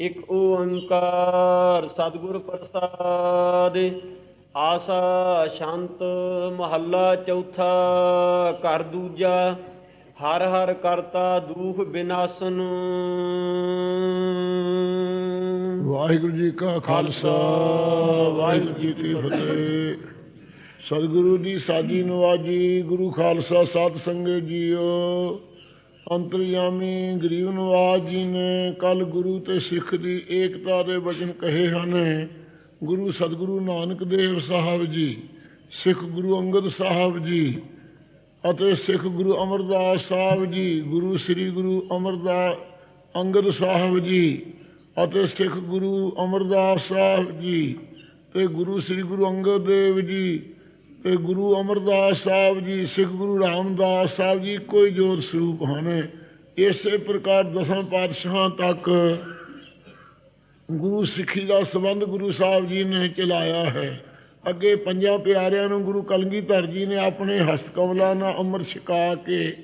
ਇਕ ਓੰਕਾਰ ਸਤਿਗੁਰ ਪ੍ਰਸਾਦ, ਆਸਾ ਸ਼ਾਂਤ ਮਹੱਲਾ ਚੌਥਾ, ਘਰ ਦੂਜਾ, ਹਰ ਹਰ ਕਰਤਾ ਦੁਖ ਬਿਨਾਸਨ। ਵਾਹਿਗੁਰੂ ਜੀ ਕਾ ਖਾਲਸਾ, ਵਾਹਿਗੁਰੂ ਜੀ ਕੀ ਫਤਿਹ। ਸਤਿਗੁਰੂ ਦੀ ਸਾਜੀ ਨਵਾਜੀ, ਗੁਰੂ ਖਾਲਸਾ ਸਾਧ ਸੰਗਤ ਜੀਓ। ਅੰਤਰਯਾਮੀ ਗਰੀਬ ਨਵਾਜ ਜੀ ਨੇ ਕੱਲ ਗੁਰੂ ਤੇ ਸਿੱਖ ਦੀ ਏਕਤਾ ਦੇ ਵਚਨ ਕਹੇ ਹਨ। ਗੁਰੂ ਸਤਿਗੁਰੂ ਨਾਨਕ ਦੇਵ ਸਾਹਿਬ ਜੀ, ਸਿੱਖ ਗੁਰੂ ਅੰਗਦ ਸਾਹਿਬ ਜੀ ਅਤੇ ਸਿੱਖ ਗੁਰੂ ਅਮਰਦਾਸ ਸਾਹਿਬ ਜੀ, ਗੁਰੂ ਸ੍ਰੀ ਗੁਰੂ ਅਮਰਦਾਸ ਅੰਗਦ ਸਾਹਿਬ ਜੀ ਅਤੇ ਸਿੱਖ ਗੁਰੂ ਅਮਰਦਾਸ ਸਾਹਿਬ ਜੀ ਤੇ ਗੁਰੂ ਸ੍ਰੀ ਗੁਰੂ ਅੰਗਦ ਦੇਵ ਜੀ ਤੇ ਗੁਰੂ ਅਮਰਦਾਸ ਸਾਹਿਬ ਜੀ, ਸਿੱਖ ਗੁਰੂ ਰਾਮਦਾਸ ਸਾਹਿਬ ਜੀ ਕੋਈ ਜ਼ੋਰ ਸਰੂਪ ਹਨ। ਇਸੇ ਪ੍ਰਕਾਰ ਦਸਾਂ ਪਾਤਸ਼ਾਹਾਂ ਤੱਕ ਗੁਰੂ ਸਿੱਖੀ ਦਾ ਸੰਬੰਧ ਗੁਰੂ ਸਾਹਿਬ ਜੀ ਨੇ ਚਲਾਇਆ ਹੈ। ਅੱਗੇ ਪੰਜਾਂ ਪਿਆਰਿਆਂ ਨੂੰ ਗੁਰੂ ਕਲਗੀਧਰ ਜੀ ਨੇ ਆਪਣੇ ਹਸਤ ਕਮਲਾਂ ਨਾਲ ਅੰਮ੍ਰਿਤ ਛਕਾ ਕੇ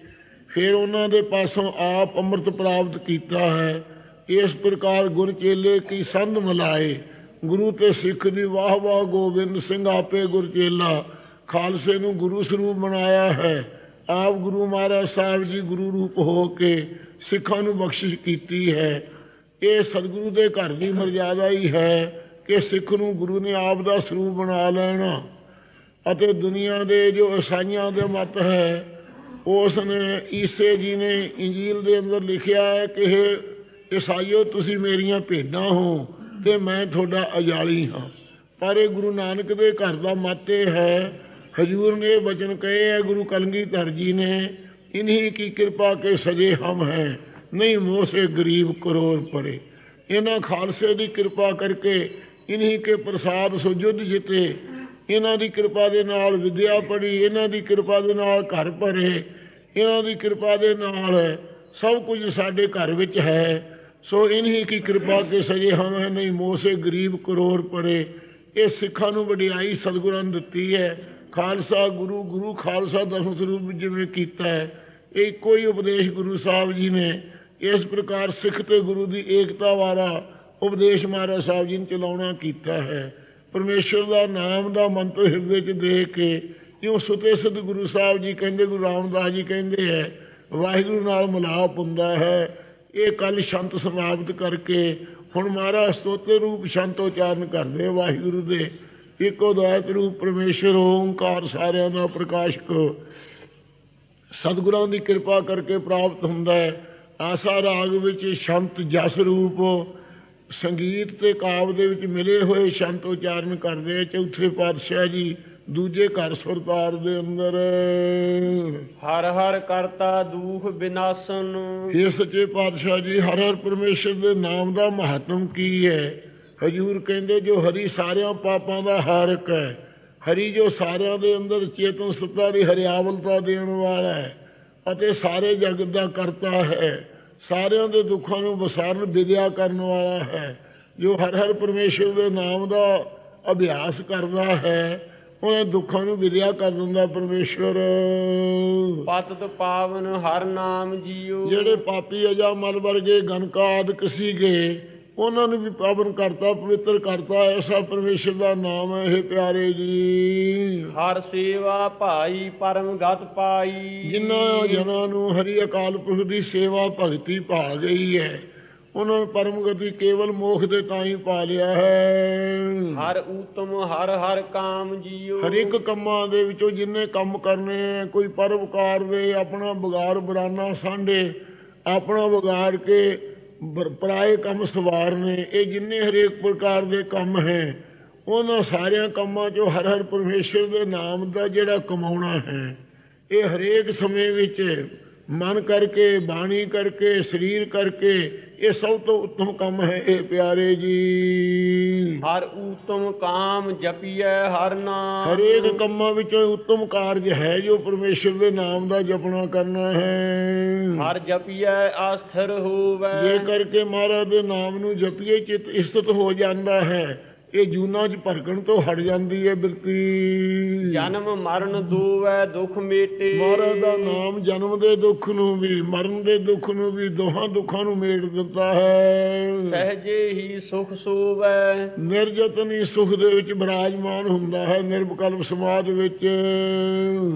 ਫਿਰ ਉਹਨਾਂ ਦੇ ਪਾਸੋਂ ਆਪ ਅੰਮ੍ਰਿਤ ਪ੍ਰਾਪਤ ਕੀਤਾ ਹੈ। ਇਸ ਪ੍ਰਕਾਰ ਗੁਰ ਚੇਲੇ ਕੀ ਸੰਧ ਮਿਲਾਏ। ਗੁਰੂ ਤੇ ਸਿੱਖ ਦੀ ਵਾਹ ਵਾਹ ਗੋਬਿੰਦ ਸਿੰਘ ਆਪੇ ਗੁਰ ਚੇਲਾ। ਖਾਲਸੇ ਨੂੰ ਗੁਰੂ ਸਰੂਪ ਬਣਾਇਆ ਹੈ। ਆਪ ਗੁਰੂ ਮਹਾਰਾਜ ਸਾਹਿਬ ਜੀ ਗੁਰੂ ਰੂਪ ਹੋ ਕੇ ਸਿੱਖਾਂ ਨੂੰ ਬਖਸ਼ਿਸ਼ ਕੀਤੀ ਹੈ। ਇਹ ਸਤਿਗੁਰੂ ਦੇ ਘਰ ਦੀ ਮਰਜ਼ਾਦਾ ਹੀ ਹੈ ਕਿ ਸਿੱਖ ਨੂੰ ਗੁਰੂ ਨੇ ਆਪ ਦਾ ਸਰੂਪ ਬਣਾ ਲੈਣਾ। ਅਤੇ ਦੁਨੀਆ ਦੇ ਜੋ ਈਸਾਈਆਂ ਦੇ ਮਤ ਹੈ, ਉਸ ਨੇ ਈਸੇ ਜੀ ਨੇ ਇੰਜੀਲ ਦੇ ਅੰਦਰ ਲਿਖਿਆ ਹੈ ਕਿ ਇਹ ਈਸਾਈਓ ਤੁਸੀਂ ਮੇਰੀਆਂ ਭੇਡਾਂ ਹੋ ਤੇ ਮੈਂ ਤੁਹਾਡਾ ਅਜਾਲੀ ਹਾਂ। ਪਰ ਇਹ ਗੁਰੂ ਨਾਨਕ ਦੇ ਘਰ ਦਾ ਮਤ ਇਹ ਹੈ ਹਜੂਰ ਨੇ ਇਹ ਬਚਨ ਕਹੇ ਹੈ ਗੁਰੂ ਕਲਗੀਧਰ ਜੀ ਨੇ, ਇਨਹੀ ਕੀ ਕਿਰਪਾ ਕੇ ਸਜੇ ਹਮ ਹੈ, ਨਹੀਂ ਮੋਹ ਸੇ ਗਰੀਬ ਕਰੋੜ ਪਰੇ। ਇਹਨਾਂ ਖਾਲਸੇ ਦੀ ਕਿਰਪਾ ਕਰਕੇ ਇਨਹੀ ਕੇ ਪ੍ਰਸਾਦ ਸੋ ਜੁਧ ਜਿੱਤੇ। ਇਹਨਾਂ ਦੀ ਕਿਰਪਾ ਦੇ ਨਾਲ ਵਿਦਿਆ ਪੜੀ ਇਹਨਾਂ ਦੀ ਕਿਰਪਾ ਦੇ ਨਾਲ ਘਰ ਭਰੇ। ਇਹਨਾਂ ਦੀ ਕਿਰਪਾ ਦੇ ਨਾਲ ਸਭ ਕੁਝ ਸਾਡੇ ਘਰ ਵਿੱਚ ਹੈ। ਸੋ ਇਨਹੀ ਕੀ ਕਿਰਪਾ ਕੇ ਸਜੇ ਹਮ ਹੈ, ਨਹੀਂ ਮੋਹਸੇ ਗਰੀਬ ਕਰੋੜ ਪਰੇ। ਇਹ ਸਿੱਖਾਂ ਨੂੰ ਵਡਿਆਈ ਸਤਿਗੁਰਾਂ ਨੇ ਦਿੱਤੀ ਹੈ। ਖਾਲਸਾ ਗੁਰੂ ਗੁਰੂ ਖਾਲਸਾ ਦਸਮ ਸਰੂਪ ਜਿਵੇਂ ਕੀਤਾ ਹੈ ਇਹ ਇੱਕੋ ਹੀ ਉਪਦੇਸ਼ ਗੁਰੂ ਸਾਹਿਬ ਜੀ ਨੇ ਇਸ ਪ੍ਰਕਾਰ ਸਿੱਖ ਤੇ ਗੁਰੂ ਦੀ ਏਕਤਾ ਵਾਲਾ ਉਪਦੇਸ਼ ਮਹਾਰਾਜ ਸਾਹਿਬ ਜੀ ਨੇ ਚਲਾਉਣਾ ਕੀਤਾ ਹੈ। ਪਰਮੇਸ਼ਰ ਦਾ ਨਾਮ ਦਾ ਮੰਤਰ ਹਿਰਦੇ 'ਚ ਦੇ ਕੇ ਜਿਉਂ ਸੁਤੇ ਸਿੱਧ ਗੁਰੂ ਸਾਹਿਬ ਜੀ ਕਹਿੰਦੇ, ਗੁਰੂ ਰਾਮਦਾਸ ਜੀ ਕਹਿੰਦੇ ਹੈ, ਵਾਹਿਗੁਰੂ ਨਾਲ ਮਿਲਾਪ ਹੁੰਦਾ ਹੈ। ਇਹ ਕੱਲ ਸ਼ੰਤ ਸਮਾਪਤ ਕਰਕੇ ਹੁਣ ਮਹਾਰਾਜ ਸਤੋਤਰ ਰੂਪ ਸ਼ੰਤ ਉਚਾਰਨ ਕਰਦੇ ਵਾਹਿਗੁਰੂ ਦੇ। ਇੱਕੋ ਦਾਇਤ ਰੂਪ ਪਰਮੇਸ਼ਰ ਓੰਕਾਰ ਸਾਰਿਆਂ ਦਾ ਪ੍ਰਕਾਸ਼ਕ। ਸਤਿਗੁਰਾਂ ਦੀ ਕਿਰਪਾ ਕਰਕੇ ਪ੍ਰਾਪਤ ਹੁੰਦਾ ਹੈ। ਆਸਾ ਰਾਗ ਵਿੱਚ ਸ਼ੰਤ ਜਸ ਰੂਪ ਸੰਗੀਤ ਤੇ ਕਾਵ ਦੇ ਵਿੱਚ ਮਿਲੇ ਹੋਏ ਸ਼ੰਤ ਉਚਾਰਨ ਕਰਦੇ ਚੌਥੇ ਪਾਤਸ਼ਾਹ ਜੀ ਦੂਜੇ ਘਰ ਸੁਰਤਾਰ ਦੇ ਅੰਦਰ। ਹਰ ਹਰ ਕਰਤਾ ਦੁਖ ਬਿਨਾਸਨ। ਇਹ ਸੱਚੇ ਪਾਤਸ਼ਾਹ ਜੀ ਹਰ ਹਰ ਪਰਮੇਸ਼ਰ ਦੇ ਨਾਮ ਦਾ ਮਹੱਤਵ ਕੀ ਹੈ? ਹਜੂਰ ਕਹਿੰਦੇ ਜੋ ਹਰੀ ਸਾਰਿਆਂ ਪਾਪਾਂ ਦਾ ਹਾਰਕ ਹੈ। ਹਰੀ ਜੋ ਸਾਰਿਆਂ ਦੇ ਅੰਦਰ ਚੇਤਨ ਸੱਤਾ ਦੀ ਹਰਿਆਵਲਤਾ ਦੇਣ ਵਾਲਾ ਹੈ ਅਤੇ ਸਾਰੇ ਜਗਤ ਦਾ ਕਰਤਾ ਹੈ। ਸਾਰਿਆਂ ਦੇ ਦੁੱਖਾਂ ਨੂੰ ਵਸਾਰਨ ਵਿਦਿਆ ਕਰਨ ਵਾਲਾ ਹੈ। ਜੋ ਹਰ ਹਰ ਪਰਮੇਸ਼ਰ ਦੇ ਨਾਮ ਦਾ ਅਭਿਆਸ ਕਰਦਾ ਹੈ ਉਹਨੇ ਦੁੱਖਾਂ ਨੂੰ ਵਿਦਿਆ ਕਰ ਦਿੰਦਾ ਪਰਮੇਸ਼ਰ। ਪਤਤ ਪਾਵਨ ਹਰ ਨਾਮ ਜੀਓ। ਜਿਹੜੇ ਪਾਪੀ ਅਜਾ ਮਲ ਵਰਗੇ ਗਨਕਾਦਿਕ ਸੀਗੇ ਉਹਨਾਂ ਨੂੰ ਵੀ ਪਾਵਨ ਕਰਤਾ ਪਵਿੱਤਰ ਕਰਤਾ ਐਸਾ ਪਰਮੇਸ਼ਰ ਦਾ ਨਾਮ ਹੈ ਇਹ ਪਿਆਰੇ ਜੀ। ਹਰ ਸੇਵਾ ਭਾਈ ਪਰਮ ਗਤ ਪਾਈ। ਜਿਨ੍ਹਾਂ ਜਨਾਂ ਨੂੰ ਹਰੀ ਅਕਾਲ ਪੁਰਖ ਦੀ ਸੇਵਾ ਭਗਤੀ ਭਾ ਗਈ ਹੈ ਉਹਨਾਂ ਨੂੰ ਪਰਮ ਗਤੀ ਕੇਵਲ ਮੋਖ ਦੇ ਤਾਂ ਹੀ ਪਾ ਲਿਆ ਹੈ। ਹਰ ਊਤਮ ਹਰ ਹਰ ਕਾਮ ਜੀਓ ਹਰ ਇੱਕ ਕੰਮਾਂ ਦੇ ਵਿੱਚੋਂ ਜਿੰਨੇ ਕੰਮ ਕਰਨੇ ਕੋਈ ਪਰਵਕਾਰ ਦੇ ਆਪਣਾ ਬਗਾਰ ਬਰਾਨਾ ਸਾਂਢੇ ਆਪਣਾ ਵਿਗਾੜ ਕੇ ਬਰ- ਪਰਾਏ ਕੰਮ ਸਵਾਰਨੇ ਇਹ ਜਿੰਨੇ ਹਰੇਕ ਪ੍ਰਕਾਰ ਦੇ ਕੰਮ ਹੈ, ਉਹਨਾਂ ਸਾਰਿਆਂ ਕੰਮਾਂ 'ਚੋਂ ਹਰ ਹਰ ਪਰਮੇਸ਼ਰ ਦੇ ਨਾਮ ਦਾ ਜਿਹੜਾ ਕਮਾਉਣਾ ਹੈ, ਇਹ ਹਰੇਕ ਸਮੇਂ ਵਿੱਚ ਮਨ ਕਰਕੇ, ਬਾਣੀ ਕਰਕੇ, ਸਰੀਰ ਕਰਕੇ ਇਹ ਸਭ ਤੋਂ ਉੱਤਮ ਕੰਮ ਹੈ ਇਹ ਪਿਆਰੇ ਜੀ। ਹਰ ਊਤਮ ਕਾਮ ਜਪੀਐ ਹਰ ਨਾਮ। ਹਰੇਕ ਕੰਮਾਂ ਵਿੱਚੋਂ ਉੱਤਮ ਕਾਰਜ ਹੈ ਜੋ ਪਰਮੇਸ਼ਰ ਦੇ ਨਾਮ ਦਾ ਜਪਣਾ ਕਰਨਾ ਹੈ। ਹਰ ਜਪੀਐ ਆਸਥਿਰ ਹੋਵੈ। ਜੇ ਕਰਕੇ ਮਹਾਰਾਜ ਦੇ ਨਾਮ ਨੂੰ ਜਪੀਏ ਚਿਤ ਇਸਤਤ ਹੋ ਜਾਂਦਾ ਹੈ। ਇਹ ਜੂਨਾਂ 'ਚ ਭਰਕਣ ਤੋਂ ਹਟ ਜਾਂਦੀ ਹੈ ਬਿਰਤੀ ਜਨਮ ਮਰਨ ਦੂਵੈ ਦੁਖ ਮੇਟੇ। ਮਹਾਰਾਜ ਦਾ ਨਾਮ ਜਨਮ ਦੇ ਦੁੱਖ ਨੂੰ ਵੀ ਮਰਨ ਦੇ ਦੁੱਖ ਨੂੰ ਵੀ ਦੋਹਾਂ ਦੁੱਖਾਂ ਨੂੰ ਮੇਟ ਦਿੱਤਾ ਹੈ। ਸਹਜੇ ਹੀ ਸੁਖ ਸੂਵੈ। ਨਿਰਜਤਨੀ ਸੁਖ ਦੇ ਵਿੱਚ ਬਿਰਾਜਮਾਨ ਹੁੰਦਾ ਹੈ ਨਿਰਵਕਲਪ ਸਮਾਜ ਵਿੱਚ।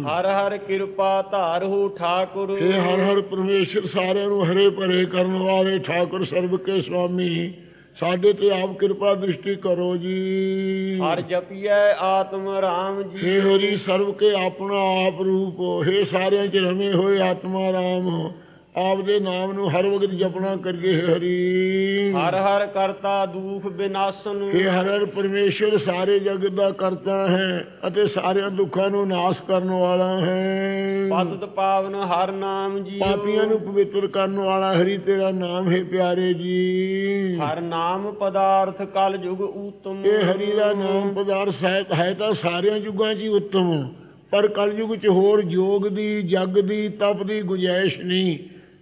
ਹਰ ਹਰ ਕਿਰਪਾ ਧਾਰਹੁ ਠਾਕੁਰ। ਇਹ ਹਰ ਹਰ ਪਰਮੇਸ਼ਰ ਸਾਰਿਆਂ ਨੂੰ ਹਰੇ ਭਰੇ ਕਰਨ ਵਾਲੇ ਠਾਕੁਰ ਸਰਬ ਕੇ ਸੁਆਮੀ ਸਾਡੇ ਤੇ ਆਪ ਕਿਰਪਾ ਦ੍ਰਿਸ਼ਟੀ ਕਰੋ ਜੀ। ਹਰ ਜਪੀਐ ਆਤਮ ਰਾਮ ਜੀ। ਹੇ ਹਰੀ ਸਰਬ ਕੇ ਆਪਣਾ ਆਪ ਰੂਪ ਹੇ ਸਾਰਿਆਂ ਚ ਰਮੇ ਹੋਏ ਆਤਮਾ ਰਾਮ। ਆਪ ਦੇ ਨਾਮ ਨੂੰ ਹਰ ਵਕਤ ਜਪਣਾ ਕਰੀਏ ਹੇ ਹਰੀ। ਹਰ ਹਰ ਕਰਤਾ ਦੁਖ ਬਿਨਾਸਨ ਹੇ ਹਰ ਹਰ ਪਰਮੇਸ਼ਰ ਸਾਰੇ ਜਗਤ ਦਾ ਕਰਤਾ ਹੈ ਅਤੇ ਸਾਰਿਆਂ ਦੁੱਖਾਂ ਨੂੰ ਨਾਸ਼ ਕਰਨ ਵਾਲਾ ਹੈ। ਪਤਿਤ ਪਾਵਨ ਹਰ ਨਾਮ ਜੀ ਪਾਪੀਆਂ ਨੂੰ ਪਵਿੱਤਰ ਕਰਨ ਵਾਲਾ ਹਰੀ ਤੇਰਾ ਨਾਮ ਹੈ ਪਿਆਰੇ ਜੀ। ਹਰ ਨਾਮ ਪਦਾਰਥ ਕਲ ਯੁਗ ਊਤਮ। ਇਹ ਹਰੀ ਦਾ ਨਾਮ ਪਦਾਰਥ ਸਾਹਿਤ ਹੈ ਤਾਂ ਸਾਰਿਆਂ ਯੁੱਗਾਂ 'ਚ ਹੀ ਉੱਤਮ। ਪਰ ਕਲਯੁਗ 'ਚ ਹੋਰ ਯੋਗ ਦੀ ਜਗ ਦੀ ਤਪ ਦੀ ਗੁੰਜਾਇਸ਼ ਨਹੀਂ।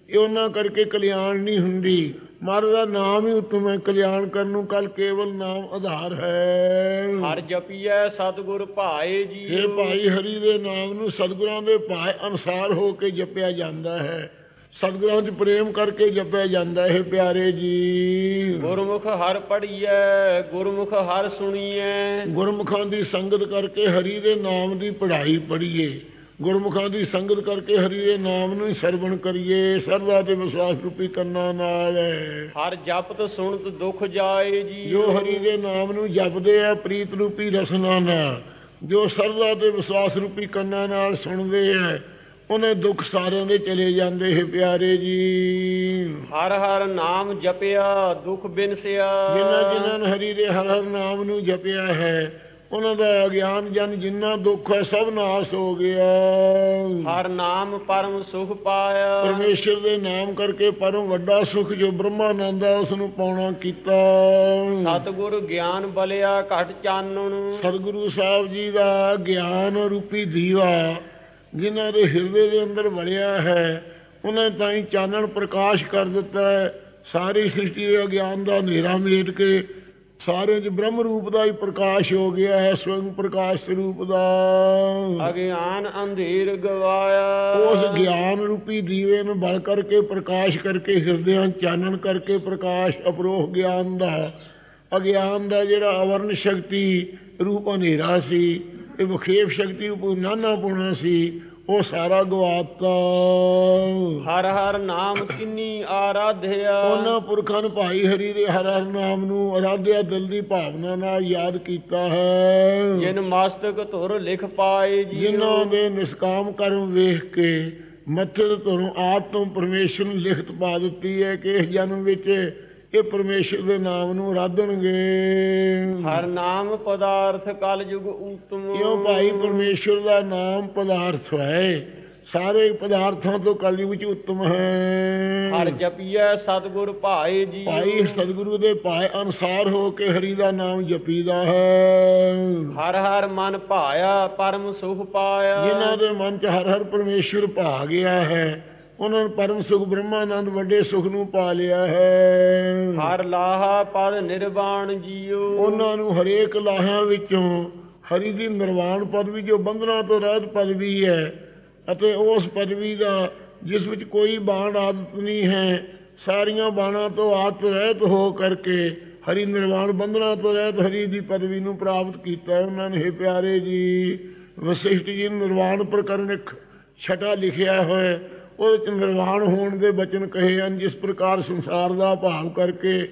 ਇਹ ਉਹਨਾਂ ਕਰਕੇ ਕਲਿਆਣ ਨਹੀਂ ਹੁੰਦੀ। ਮਹਾਰਾਜ ਦਾ ਨਾਮ ਹੀ ਉੱਤਮ ਹੈ। ਕਲਿਆਣ ਕਰਨ ਨੂੰ ਕਲ ਕੇਵਲ ਨਾਮ ਆਧਾਰ ਹੈ। ਹਰ ਜਪੀਐ ਸਤਿਗੁਰ ਭਾਏ ਜੀ ਇਹ ਭਾਈ ਹਰੀ ਦੇ ਨਾਮ ਨੂੰ ਸਤਿਗੁਰਾਂ ਦੇ ਭਾਏ ਅਨਸਾਰ ਹੋ ਕੇ ਜਪਿਆ ਜਾਂਦਾ ਹੈ। ਸਤਿਗੁਰਾਂ 'ਚ ਪ੍ਰੇਮ ਕਰਕੇ ਜਪਿਆ ਜਾਂਦਾ ਹੈ ਪਿਆਰੇ ਜੀ। ਗੁਰਮੁਖ ਹਰ ਪੜੀਐ ਗੁਰਮੁਖ ਹਰ ਸੁਣੀਐ। ਗੁਰਮੁਖਾਂ ਦੀ ਸੰਗਤ ਕਰਕੇ ਹਰੀ ਦੇ ਨਾਮ ਦੀ ਪੜ੍ਹਾਈ ਪੜ੍ਹੀਏ। ਗੁਰਮੁਖਾਂ ਦੀ ਸੰਗਤ ਕਰਕੇ ਹਰੀ ਦੇ ਨਾਮ ਨੂੰ ਹੀ ਸਰਵਣ ਕਰੀਏ। ਸਰਦਾ ਤੇ ਵਿਸ਼ਵਾਸ ਰੂਪੀ ਕੰਨਾਂ ਨਾਲ ਹਰ ਜਪਤ ਸੁਣਤ ਦੁਖ ਜਾਏ ਜੀ। ਜੋ ਹਰੀ ਦੇ ਨਾਮ ਨੂੰ ਜਪਦੇ ਆ ਪ੍ਰੀਤ ਰੂਪੀ ਰਸਨਾ ਨਾਲ। ਜੋ ਸਰਦਾ ਤੇ ਵਿਸ਼ਵਾਸ ਰੂਪੀ ਕੰਨਾਂ ਨਾਲ ਸੁਣਦੇ ਆ ਉਹਨੇ ਦੁੱਖ ਸਾਰਿਆਂ ਦੇ ਚਲੇ ਜਾਂਦੇ ਹੈ ਪਿਆਰੇ ਜੀ। ਹਰ ਹਰ ਨਾਮ ਜਪਿਆ ਦੁਖ ਬਿਨਸਿਆ। ਜਿਨ੍ਹਾਂ ਜਿਨ੍ਹਾਂ ਨੇ ਹਰੀ ਦੇ ਹਰ ਹਰ ਨਾਮ ਨੂੰ ਜਪਿਆ ਹੈ ਉਹਨਾਂ ਦਾ ਅਗਿਆਨ ਜਨ ਜਿੰਨਾ ਦੁੱਖ ਹੈ ਸਭ ਨਾਸ ਹੋ ਗਿਆ। ਹਰ ਨਾਮ ਪਰਮ ਸੁਖ ਪਾਇਆ। ਪਰਮੇਸ਼ਰ ਦੇ ਨਾਮ ਕਰਕੇ ਪਰਮ ਵੱਡਾ ਸੁਖ ਜੋ ਬ੍ਰਹਮਾਨੰਦ ਹੈ ਉਸ ਨੂੰ ਪਾਉਣਾ ਕੀਤਾ। ਸਤਿਗੁਰ ਗਿਆਨ ਬਲਿਆ ਘਟ ਚਾਨਣ। ਸਤਿਗੁਰੂ ਸਾਹਿਬ ਜੀ ਦਾ ਗਿਆਨ ਰੂਪੀ ਦੀਵਾ ਜਿਨ੍ਹਾਂ ਦੇ ਹਿਰਦੇ ਦੇ ਅੰਦਰ ਵੜਿਆ ਹੈ ਉਹਨਾਂ ਤਾਂ ਹੀ ਚਾਨਣ ਪ੍ਰਕਾਸ਼ ਕਰ ਦਿੱਤਾ ਹੈ। ਸਾਰੀ ਸ੍ਰਿਸ਼ਟੀ ਦੇ ਅਗਿਆਨ ਦਾ ਹਨੇਰਾ ਮੇਟ ਕੇ ਸਾਰੇ ਚ ਬ੍ਰਹਮ ਰੂਪ ਦਾ ਹੀ ਪ੍ਰਕਾਸ਼ ਹੋ ਗਿਆ ਹੈ ਸਵਯੰ ਪ੍ਰਕਾਸ਼ ਸਰੂਪ ਦਾ। ਅਗਿਆਨ ਅੰਧੇਰ ਗਵਾਇਆ। ਉਸ ਗਿਆਨ ਰੂਪੀ ਦੀਵੇ ਨੂੰ ਬਲ ਕਰਕੇ ਪ੍ਰਕਾਸ਼ ਕਰਕੇ ਹਿਰਦਿਆਂ ਚਾਨਣ ਕਰਕੇ ਪ੍ਰਕਾਸ਼ ਅਪਰੋਹ ਗਿਆਨ ਦਾ। ਅਗਿਆਨ ਦਾ ਜਿਹੜਾ ਅਵਰਨ ਸ਼ਕਤੀ ਰੂਪ ਹਨੇਰਾ ਸੀ ਇਹ ਵਿਖੇਪ ਸ਼ਕਤੀ ਰੂਪ ਨਾਨਾ ਪੁਣਾ ਸੀ ਉਹ ਸਾਰਾ ਗਵਾਤਾ ਹਰ ਹਰ ਨਾਮ ਕਿੰਨੀ ਆਰਾਧਿਆ। ਉਹਨਾਂ ਪੁਰਖਾਂ ਨੇ ਭਾਈ ਹਰੀ ਦੇ ਹਰ ਹਰ ਨਾਮ ਨੂੰ ਅਰਾਧਿਆ ਦਿਲ ਦੀ ਭਾਵਨਾ ਨਾਲ ਯਾਦ ਕੀਤਾ ਹੈ। ਜਿਨ ਮਸਤਕ ਧੁਰ ਲਿਖ ਪਾਏ ਜੀ ਜਿਨ੍ਹਾਂ ਦੇ ਨਿਸਕਾਮ ਕਰਮ ਵੇਖ ਕੇ ਮੱਥੇ ਤੋਂ ਆਤਮ ਪਰਮੇਸ਼ਰ ਨੂੰ ਲਿਖਤ ਪਾ ਦਿੱਤੀ ਹੈ ਕਿ ਇਸ ਜਨਮ ਵਿੱਚ ਇਹ ਪਰਮੇਸ਼ਰ ਦੇ ਨਾਮ ਨੂੰ ਆਰਾਧਣਗੇ ਹਰ ਨਾਮ ਪਦਾਰਥ ਕਲ ਯੁਗ ਊਤਮ। ਕਿਉਂ ਭਾਈ ਪਰਮੇਸ਼ਰ ਦਾ ਨਾਮ ਪਦਾਰਥ ਹੈ? ਸਾਰੇ ਪਦਾਰਥਾਂ ਤੋਂ ਕਲਯੁਗ ਵਿੱਚ ਉੱਤਮ ਹੈ। ਹਰ ਜਪੀਐ ਸਤਿਗੁਰ ਭਾਏ ਜੀ। ਭਾਈ ਸਤਿਗੁਰੂ ਦੇ ਭਾਏ ਅਨਸਾਰ ਹੋ ਕੇ ਹਰੀ ਦਾ ਨਾਮ ਜਪੀਦਾ ਹੈ। ਹਰ ਹਰ ਮਨ ਭਾਇਆ ਪਰਮ ਸੁਖ ਪਾਇਆ। ਜਿਨ੍ਹਾਂ ਦੇ ਮਨ 'ਚ ਹਰ ਹਰ ਪਰਮੇਸ਼ਰ ਭਾ ਗਿਆ ਹੈ ਉਹਨਾਂ ਨੂੰ ਪਰਮ ਸੁਖ ਬ੍ਰਹਮਾਨੰਦ ਵੱਡੇ ਸੁਖ ਨੂੰ ਪਾ ਲਿਆ ਹੈ। ਹਰ ਲਾਹਾ ਪਦ ਨਿਰਵਾਣ ਜੀਉ ਉਹਨਾਂ ਨੂੰ ਹਰੇਕ ਲਾਹਾਂ ਵਿੱਚੋਂ ਹਰੀ ਦੀ ਨਿਰਵਾਣ ਪਦਵੀ ਜੋ ਬੰਧਨਾਂ ਤੋਂ ਰਹਿਤ ਪਦਵੀ ਹੈ ਅਤੇ ਉਸ ਪਦਵੀ ਦਾ ਜਿਸ ਵਿੱਚ ਕੋਈ ਬਾਣ ਆਦਤ ਨਹੀਂ ਹੈ ਸਾਰੀਆਂ ਬਾਣਾਂ ਤੋਂ ਆਦਤ ਰਹਿਤ ਹੋ ਕਰਕੇ ਹਰੀ ਨਿਰਵਾਣ ਬੰਧਨਾਂ ਤੋਂ ਰਹਿਤ ਹਰੀ ਦੀ ਪਦਵੀ ਨੂੰ ਪ੍ਰਾਪਤ ਕੀਤਾ। ਉਹਨਾਂ ਨੇ ਪਿਆਰੇ ਜੀ ਵਸਿਸ਼ਠ ਜੀ ਨਿਰਵਾਣ ਪ੍ਰਕਰਨ ਇੱਕ ਛਟਾ ਲਿਖਿਆ ਹੋਇਆ ਉਹਦੇ ਚ ਨਿਰਵਾਣ ਹੋਣ ਦੇ ਬਚਨ ਕਹੇ ਹਨ ਜਿਸ ਪ੍ਰਕਾਰ ਸੰਸਾਰ ਦਾ ਭਾਵ ਕਰਕੇ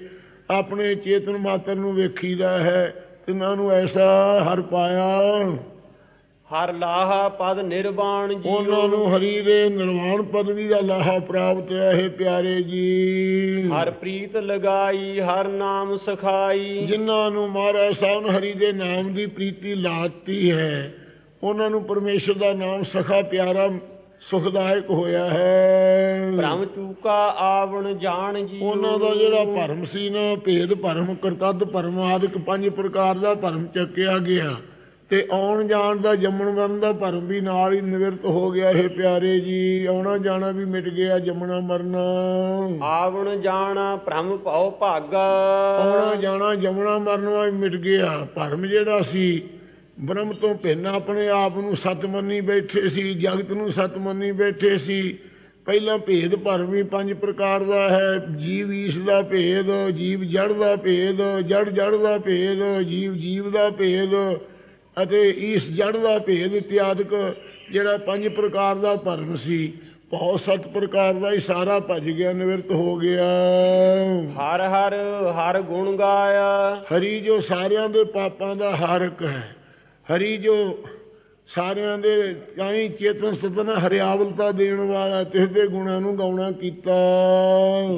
ਆਪਣੇ ਚੇਤਨ ਮਾਤਰ ਨੂੰ ਵੇਖੀਦਾ ਹੈ ਤਿਨਾਂ ਨੂੰ ਐਸਾ ਹਰ ਪਾਇਆ। ਹਰ ਲਾਹਾ ਪਦ ਨਿਰਵਾਣ ਉਹਨਾਂ ਜੀਉ ਨੂੰ ਹਰੀ ਦੇ ਨਿਰਵਾਣ ਪਦਵੀ ਦਾ ਲਾਹਾ ਪ੍ਰਾਪਤ ਹੈ ਇਹ ਪਿਆਰੇ ਜੀ। ਹਰ ਪ੍ਰੀਤ ਲਗਾਈ ਹਰ ਨਾਮ ਸਖਾਈ। ਜਿਨ੍ਹਾਂ ਨੂੰ ਮਹਾਰਾਜ ਸਾਹਿਬ ਨੇ ਹਰੀ ਦੇ ਨਾਮ ਦੀ ਪ੍ਰੀਤੀ ਲਾਤੀ ਹੈ ਉਹਨਾਂ ਨੂੰ ਪਰਮੇਸ਼ਰ ਦਾ ਨਾਮ ਸਖਾ ਪਿਆਰਾ ਸੁਖਦਾਇਕ ਹੋਇਆ ਹੈ। ਭ੍ਰਮ ਚੂਕਾ ਆਵਣ ਜਾਣ ਜੀ ਉਹਨਾਂ ਦਾ ਜਿਹੜਾ ਭਰਮ ਸੀ ਨਾ ਭੇਦ ਭਰਮ ਕਰਤੱਦ ਭਰਮ ਆਦਿਕ ਪੰਜ ਪ੍ਰਕਾਰ ਦਾ ਭਰਮ ਚੱਕਿਆ ਗਿਆ। ਤੇ ਆਉਣ ਜਾਣ ਦਾ ਜੰਮਣ ਮਰਨ ਦਾ ਭਰਮ ਵੀ ਨਾਲ ਹੀ ਨਿਵਰਤ ਹੋ ਗਿਆ ਇਹ ਪਿਆਰੇ ਜੀ। ਆਉਣਾ ਜਾਣਾ ਵੀ ਮਿਟ ਗਿਆ ਜੰਮਣਾ ਮਰਨਾ। ਆਵਣ ਜਾਣਾ ਭ੍ਰਮ ਭਉ ਭਾਗਾ। ਆਉਣਾ ਜਾਣਾ ਜੰਮਣਾ ਮਰਨਾ ਵੀ ਮਿਟ ਗਿਆ। ਭਰਮ ਜਿਹੜਾ ਸੀ ਬ੍ਰਹਮ ਤੋਂ ਭਿੰਨ ਆਪਣੇ ਆਪ ਨੂੰ ਸਤ ਮੰਨੀ ਬੈਠੇ ਸੀ ਜਗਤ ਨੂੰ ਸਤ ਮੰਨੀ ਬੈਠੇ ਸੀ। ਪਹਿਲਾਂ ਭੇਦ ਭਰਮ ਵੀ ਪੰਜ ਪ੍ਰਕਾਰ ਦਾ ਹੈ। ਜੀਵ ਈਸ਼ ਦਾ ਭੇਦ ਜੀਵ ਜੜ ਦਾ ਭੇਦ ਜੜ ਜੜ ਦਾ ਭੇਦ ਜੀਵ ਜੀਵ ਦਾ ਭੇਦ ਅਤੇ ਈਸ਼ ਜੜ ਦਾ ਭੇਦ ਇਤਿਆਦਿਕ ਜਿਹੜਾ ਪੰਜ ਪ੍ਰਕਾਰ ਦਾ ਭਰਮ ਸੀ। ਬਹੁਤ ਸੱਤ ਪ੍ਰਕਾਰ ਦਾ ਹੀ ਸਾਰਾ ਭੱਜ ਗਿਆ ਨਿਵਰਤ ਹੋ ਗਿਆ। ਹਰ ਹਰ ਹਰ ਗੁਣ ਗਾਇਆ। ਹਰੀ ਜੋ ਸਾਰਿਆਂ ਦੇ ਪਾਪਾਂ ਦਾ ਹਾਰਕ ਹੈ। ਹਰੀ ਜੋ ਸਾਰਿਆਂ ਦੇ ਕਾਈ ਚੇਤਨ ਸਤਨ ਹਰਿਆਵਲਤਾ ਦੇਣ ਵਾਲਾ ਤਿਸ ਦੇ ਗੁਣਾਂ ਨੂੰ ਗਾਉਣਾ ਕੀਤਾ।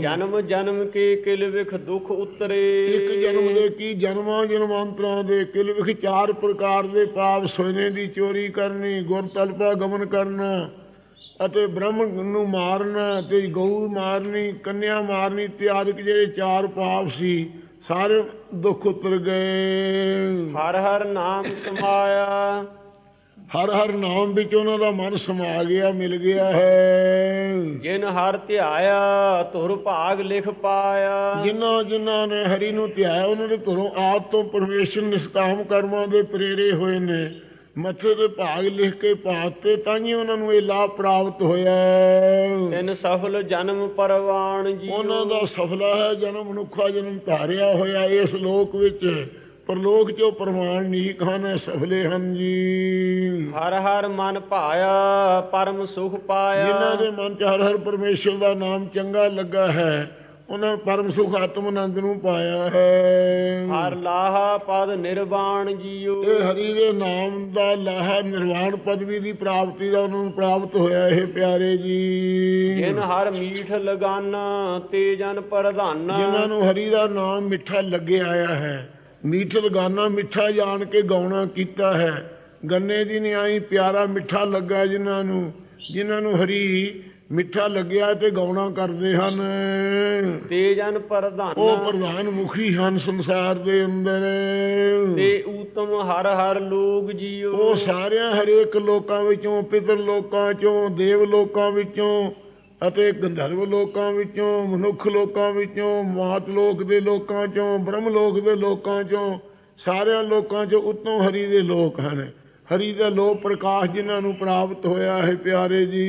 ਜਨਮ ਜਨਮ ਕੇ ਕਿਲ ਵਿਖ ਦੁਖ ਉਤਰੇ। ਇੱਕ ਜਨਮ ਦੇ ਕੀ ਜਨਮਾਂ ਜਨਮਾਂਤਰਾਂ ਦੇ ਕਿਲ ਵਿਖ ਚਾਰ ਪ੍ਰਕਾਰ ਦੇ ਪਾਪ ਸੋਨੇ ਦੀ ਚੋਰੀ ਕਰਨੀ ਗੁਰ ਤਲਪਾ ਗਮਨ ਕਰਨਾ ਅਤੇ ਬ੍ਰਹਮ ਨੂੰ ਮਾਰਨਾ ਤੇ ਗਊ ਮਾਰਨੀ ਕੰਨਿਆ ਮਾਰਨੀ ਇਤਿਆਦਿਕ ਜਿਹੜੇ ਚਾਰ ਪਾਪ ਸੀ ਸਾਰੇ ਦੁੱਖ ਉਤਰ ਗਏ। ਹਰ ਹਰ ਨਾਮ ਸਮਾਇਆ। ਹਰ ਹਰ ਨਾਮ ਵਿੱਚ ਉਹਨਾਂ ਦਾ ਮਨ ਸਮਾ ਗਿਆ ਮਿਲ ਗਿਆ ਹੈ। ਜਿਨ ਹਰ ਧਿਆਇਆ ਤੁਰ ਭਾਗ ਲਿਖ ਪਾਇਆ। ਜਿਨ੍ਹਾਂ ਜਿਨ੍ਹਾਂ ਨੇ ਹਰੀ ਨੂੰ ਧਿਆਇਆ ਉਹਨਾਂ ਦੇ ਧੁਰੋਂ ਆਪ ਤੋਂ ਪਰਮੇਸ਼ਰ ਨਿਸਕਾਮ ਕਰਮਾਂ ਦੇ ਪ੍ਰੇਰੇ ਹੋਏ ਨੇ। ਮੱਥੇ ਤੇ ਭਾਗ ਲਿਖ ਕੇ ਪਾਤੇ ਤਾਂ ਹੀ ਉਹਨਾਂ ਨੂੰ ਇਹ ਲਾਭ ਪ੍ਰਾਪਤ ਹੋਇਆ ਤਿਨ ਸਫਲ ਜਨਮ ਪਰਵਾਨ ਜੀ ਉਹਨਾਂ ਦਾ ਸਫਲਾ ਹੈ ਜਨਮ ਮਨੁੱਖਾ ਜਨਮ ਧਾਰਿਆ ਹੋਇਆ ਇਸ ਲੋਕ ਵਿੱਚ। ਪਰਲੋਕ ਚੋਂ ਪ੍ਰਮਾਣ ਨੀਕ ਹਨ ਸਫਲੇ ਹਨ ਜੀ। ਹਰ ਹਰ ਮਨ ਭਾਇਆ ਪਰਮ ਸੁਖ ਪਾਇਆ। ਜਿਨ੍ਹਾਂ ਦੇ ਮਨ ਚ ਹਰ ਹਰ ਪਰਮੇਸ਼ਰ ਦਾ ਨਾਮ ਚੰਗਾ ਲੱਗਾ ਹੈ ਉਹਨਾਂ ਪਰਮ ਸੁਖ ਆਤਮ ਆਨੰਦ ਨੂੰ ਪਾਇਆ ਹੈ। ਹਰ ਲਾਹਾ ਪਦ ਨਿਰਵਾਣ ਜੀਉ। ਇਹ ਹਰੀ ਦੇ ਨਾਮ ਦਾ ਲਾਹਾ ਨਿਰਵਾਣ ਪਦਵੀ ਦੀ ਪ੍ਰਾਪਤੀ ਦਾ ਉਹਨਾਂ ਨੂੰ ਪ੍ਰਾਪਤ ਹੋਇਆ ਇਹ ਪਿਆਰੇ ਜੀ। ਜਿਨ ਹਰ ਮੀਠ ਲਗਾਨਾ ਤੇ ਜਨ ਪ੍ਰਧਾਨਾ। ਜਿਨ੍ਹਾਂ ਨੂੰ ਹਰੀ ਦਾ ਨਾਮ ਮਿੱਠਾ ਲੱਗਿਆ ਆਇਆ ਹੈ। ਮੀਠ ਲਗਾਨਾ ਮਿੱਠਾ ਜਾਣ ਕੇ ਗਾਉਣਾ ਕੀਤਾ ਹੈ। ਗੰਨੇ ਦੀ ਨਿਆਈ ਪਿਆਰਾ ਮਿੱਠਾ ਲੱਗਾ ਜਿਨ੍ਹਾਂ ਨੂੰ ਜਿਨ੍ਹਾਂ ਨੂੰ ਹਰੀ ਮਿੱਠਾ ਲੱਗਿਆ ਤੇ ਗਾਉਣਾ ਕਰਦੇ ਹਨ। ਤੇ ਜਨ ਉਹ ਪ੍ਰਧਾਨਾ ਪ੍ਰਧਾਨ ਮੁਖੀ ਹਨ ਸੰਸਾਰ ਦੇ ਅੰਦਰ। ਤੇ ਊਤਮ ਹਰ ਹਰ ਲੋਕ ਜੀਉ ਉਹ ਸਾਰਿਆਂ ਹਰੇਕ ਲੋਕਾਂ ਵਿੱਚੋਂ ਪਿਤਰ ਲੋਕਾਂ ਚੋਂ ਦੇਵ ਲੋਕਾਂ ਵਿੱਚੋਂ ਅਤੇ ਗੰਧਰਵ ਲੋਕਾਂ ਵਿੱਚੋਂ ਮਨੁੱਖ ਲੋਕਾਂ ਵਿੱਚੋਂ ਮਾਤ ਲੋਕ ਦੇ ਲੋਕਾਂ ਚੋਂ ਬ੍ਰਹਮ ਲੋਕ ਦੇ ਲੋਕਾਂ ਚੋਂ ਸਾਰਿਆਂ ਲੋਕਾਂ ਚੋਂ ਉੱਤੋਂ ਹਰੀ ਦੇ ਲੋਕ ਹਨ। ਹਰੀ ਦਾ ਲੋ ਪ੍ਰਕਾਸ਼ ਜਿਨ੍ਹਾਂ ਨੂੰ ਪ੍ਰਾਪਤ ਹੋਇਆ ਹੈ ਪਿਆਰੇ ਜੀ।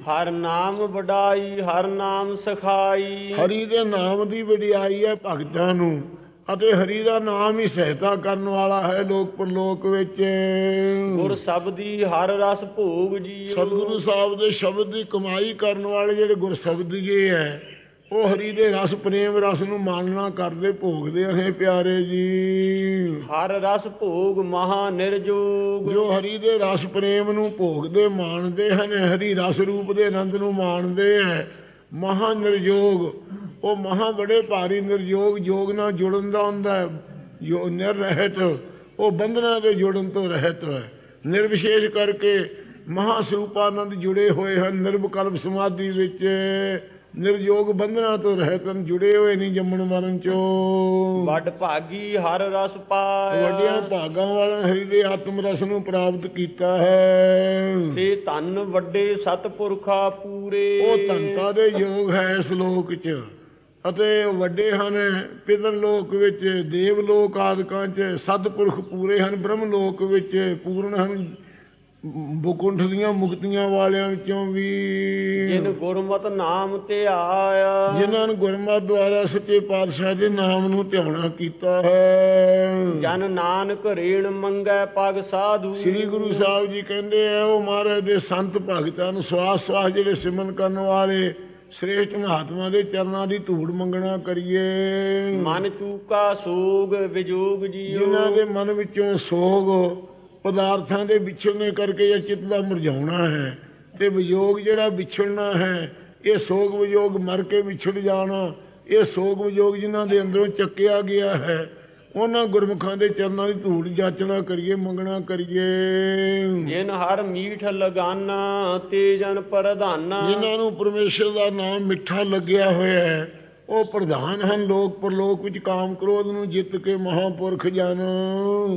ਹਰ ਨਾਮ ਵਡਾਈ ਹਰ ਨਾਮ ਸਖਾਈ। ਹਰੀ ਦੇ ਨਾਮ ਦੀ ਵਡਿਆਈ ਹੈ ਭਗਤਾਂ ਨੂੰ ਅਤੇ ਹਰੀ ਦਾ ਨਾਮ ਹੀ ਸਹਾਇਤਾ ਕਰਨ ਵਾਲਾ ਹੈ ਲੋਕ ਪਰਲੋਕ ਵਿੱਚ। ਗੁਰ ਸਬਦੀ ਹਰ ਰਸ ਭੋਗ ਜੀਉ ਸਤਿਗੁਰੂ ਸਾਹਿਬ ਦੇ ਸ਼ਬਦ ਦੀ ਕਮਾਈ ਕਰਨ ਵਾਲੇ ਜਿਹੜੇ ਗੁਰਸਬਦੀਏ ਹੈ ਉਹ ਹਰੀ ਦੇ ਰਸ ਪ੍ਰੇਮ ਰਸ ਨੂੰ ਮਾਨਣਾ ਕਰਦੇ ਭੋਗਦੇ ਹੈ ਪਿਆਰੇ ਜੀ। ਹਰ ਰਸ ਭੋਗ ਮਹਾ ਨਿਰਜੋਗ। ਜੋ ਹਰੀ ਦੇ ਰਸ ਪ੍ਰੇਮ ਨੂੰ ਭੋਗਦੇ ਮਾਣਦੇ ਹਨ ਹਰੀ ਰਸ ਰੂਪ ਦੇ ਆਨੰਦ ਨੂੰ ਮਾਣਦੇ ਹੈ। ਮਹਾ ਨਿਰਯੋਗ ਉਹ ਮਹਾ ਬੜੇ ਭਾਰੀ ਨਿਰਯੋਗ ਯੋਗ ਨਾਲ ਜੁੜਨ ਦਾ ਹੁੰਦਾ ਹੈ। ਜੋ ਨਿਰਹਿਤ ਉਹ ਬੰਧਨਾਂ ਦੇ ਜੁੜਨ ਤੋਂ ਰਹਿਤ ਹੈ। ਨਿਰਵਿਸ਼ੇਸ਼ ਕਰਕੇ ਮਹਾ ਸਰੂਪਾਨੰਦ ਜੁੜੇ ਹੋਏ ਹਨ ਨਿਰਵਕਲਪ ਸਮਾਧੀ ਵਿੱਚ। ਨਿਰਯੋਗ ਬੰਧਨਾਂ ਤੋਂ ਰਹਿਤ ਹਨ ਜੁੜੇ ਹੋਏ ਨਹੀਂ ਜੰਮਣ ਮਰਨ ਚੋਂ। ਵੱਡ ਭਾਗੀ ਹਰ ਰਸ ਪਾਇਆ। ਵੱਡਿਆਂ ਭਾਗਾਂ ਵਾਲਾ ਹਰੀ ਦੇ ਆਤਮ ਰਸ ਨੂੰ ਪ੍ਰਾਪਤ ਕੀਤਾ ਹੈ। ਸੇ ਧਨ ਵੱਡੇ ਸਤਪੁਰਖਾ ਪੂਰੇ। ਉਹ ਧੰਤਾ ਦੇ ਯੋਗ ਹੈ ਇਸ ਲੋਕ 'ਚ ਅਤੇ ਵੱਡੇ ਹਨ ਪਿਤਰ ਲੋਕ ਵਿੱਚ ਦੇਵ ਲੋਕ ਆਦਿਕਾਂ 'ਚ ਸਤਪੁਰਖ ਪੂਰੇ ਹਨ ਬ੍ਰਹਮ ਲੋਕ ਵਿੱਚ ਪੂਰਨ ਹਨ। ਬੁਕੁੰਠ ਦੀਆਂ ਮੁਕਤੀਆਂ ਵਾਲਿਆਂ ਵਿੱਚੋਂ ਵੀ। ਜਿਨ ਗੁਰਮਤਿ ਨਾਮ ਤੇ ਆਇਆ। ਜਿਨ੍ਹਾਂ ਨੂੰ ਗੁਰਮਤਿ ਦੁਆਰਾ ਸੱਚੇ ਪਾਤਸ਼ਾਹ ਦੇ ਨਾਮ ਨੂੰ ਧਿਆਉਣਾ ਕੀਤਾ ਹੈ। ਜਨ ਨਾਨਕ ਰੇਣ ਮੰਗੈ ਪਗ ਸਾਧੂ। ਸ੍ਰੀ ਗੁਰੂ ਸਾਹਿਬ ਜੀ ਕਹਿੰਦੇ ਆ ਉਹ ਮਹਾਰਾਜ ਦੇ ਸੰਤ ਭਗਤਾਂ ਨੂੰ ਸਵਾਸ ਸਵਾਸ ਜਿਹੜੇ ਸਿਮਰਨ ਕਰਨ ਵਾਲੇ ਸ੍ਰੇਸ਼ਟ ਮਹਾਤਮਾ ਦੇ ਚਰਨਾਂ ਦੀ ਧੂੜ ਮੰਗਣਾ ਕਰੀਏ। ਮਨ ਚੂਕਾ ਸੋਗ ਵਿਜੋਗ ਜੀਉ ਜਿਨ੍ਹਾਂ ਦੇ ਮਨ ਵਿੱਚੋਂ ਸੋਗ ਪਦਾਰਥਾਂ ਦੇ ਵਿਛੜਨੇ ਕਰਕੇ ਇਹ ਚਿੱਤ ਦਾ ਮੁਰਝਾਉਣਾ ਹੈ ਤੇ ਵਿਯੋਗ ਜਿਹੜਾ ਵਿਛੜਨਾ ਹੈ ਇਹ ਸੋਗ ਵਿਯੋਗ ਮਰ ਕੇ ਵਿਛੜ ਜਾਣਾ ਇਹ ਸੋਗ ਵਿਯੋਗ ਜਿਨ੍ਹਾਂ ਦੇ ਅੰਦਰੋਂ ਚੱਕਿਆ ਗਿਆ ਹੈ ਉਹਨਾਂ ਗੁਰਮੁਖਾਂ ਦੇ ਚਰਨਾਂ ਦੀ ਧੂੜ ਜਾਚਣਾ ਕਰੀਏ ਮੰਗਣਾ ਕਰੀਏ। ਜਿਨ ਹਰ ਮੀਠ ਲਗਾਨਾ ਤੇ ਜਨ ਪ੍ਰਧਾਨਾ। ਜਿਨ੍ਹਾਂ ਨੂੰ ਪਰਮੇਸ਼ਰ ਦਾ ਨਾਮ ਮਿੱਠਾ ਲੱਗਿਆ ਹੋਇਆ ਹੈ ਉਹ ਪ੍ਰਧਾਨ ਹਨ ਲੋਕ ਪਰਲੋਕ ਵਿੱਚ ਕਾਮ ਕ੍ਰੋਧ ਨੂੰ ਜਿੱਤ ਕੇ ਮਹਾਪੁਰਖ ਜਨ।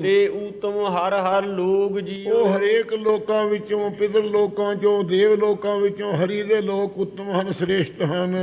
ਤੇ ਊਤਮ ਹਰ ਹਰ ਲੋਕ ਜੀਓ ਉਹ ਹਰੇਕ ਲੋਕਾਂ ਵਿੱਚੋਂ ਪਿਤਰ ਲੋਕਾਂ ਚੋਂ ਦੇਵ ਲੋਕਾਂ ਵਿੱਚੋਂ ਹਰੀ ਦੇ ਲੋਕ ਉੱਤਮ ਹਨ ਸ੍ਰੇਸ਼ਟ ਹਨ।